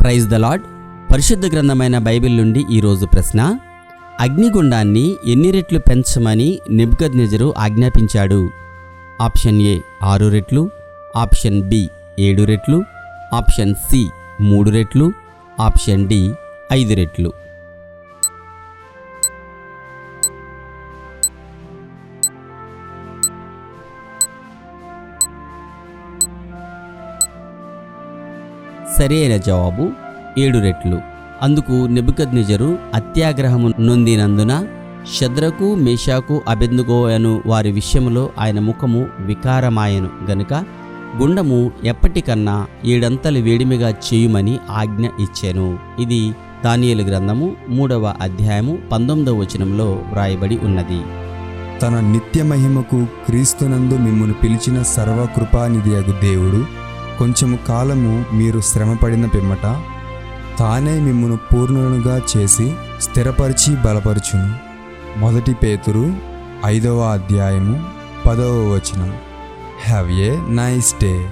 Praise the lord పరిశుద్ధ గ్రంథమైన Bible నుండి ఈరోజు ప్రశ్న. అగ్నిగుండాన్ని ఎన్ని రెట్లు పెంచమని నెబుకద్నెజరు ఆజ్ఞాపించాడు? ఆప్షన్ ఏ ఆరు రెట్లు ఆప్షన్ బి ఏడు రెట్లు ఆప్షన్ సి మూడు రెట్లు ఆప్షన్ డి ఐదు రెట్లు. సరైన జవాబు ఏడు రెట్లు. అందుకు నెబుకద్నెజరు అత్యాగ్రహము నొందినందున శద్రకు మేషాకు అబెందుగోయను వారి విషయములో ఆయన ముఖము వికారమాయను గనుక గుండము ఎప్పటికన్నా ఏడంతలు వేడిమిగా చేయుమని ఆజ్ఞ ఇచ్చాను. ఇది దానియలు గ్రంథము మూడవ అధ్యాయము పంతొమ్మిదవ వచనంలో వ్రాయబడి ఉన్నది. తన నిత్య మహిమకు క్రీస్తునందు మిమ్మల్ని పిలిచిన సర్వకృపానిధియగు దేవుడు కొంచెము కాలము మీరు శ్రమపడిన పిమ్మట తానే మిమ్మును పూర్ణులుగా చేసి స్థిరపరిచి బలపరుచును. మొదటి పేతురు ఐదవ అధ్యాయము పదవ వచనం. Have a nice day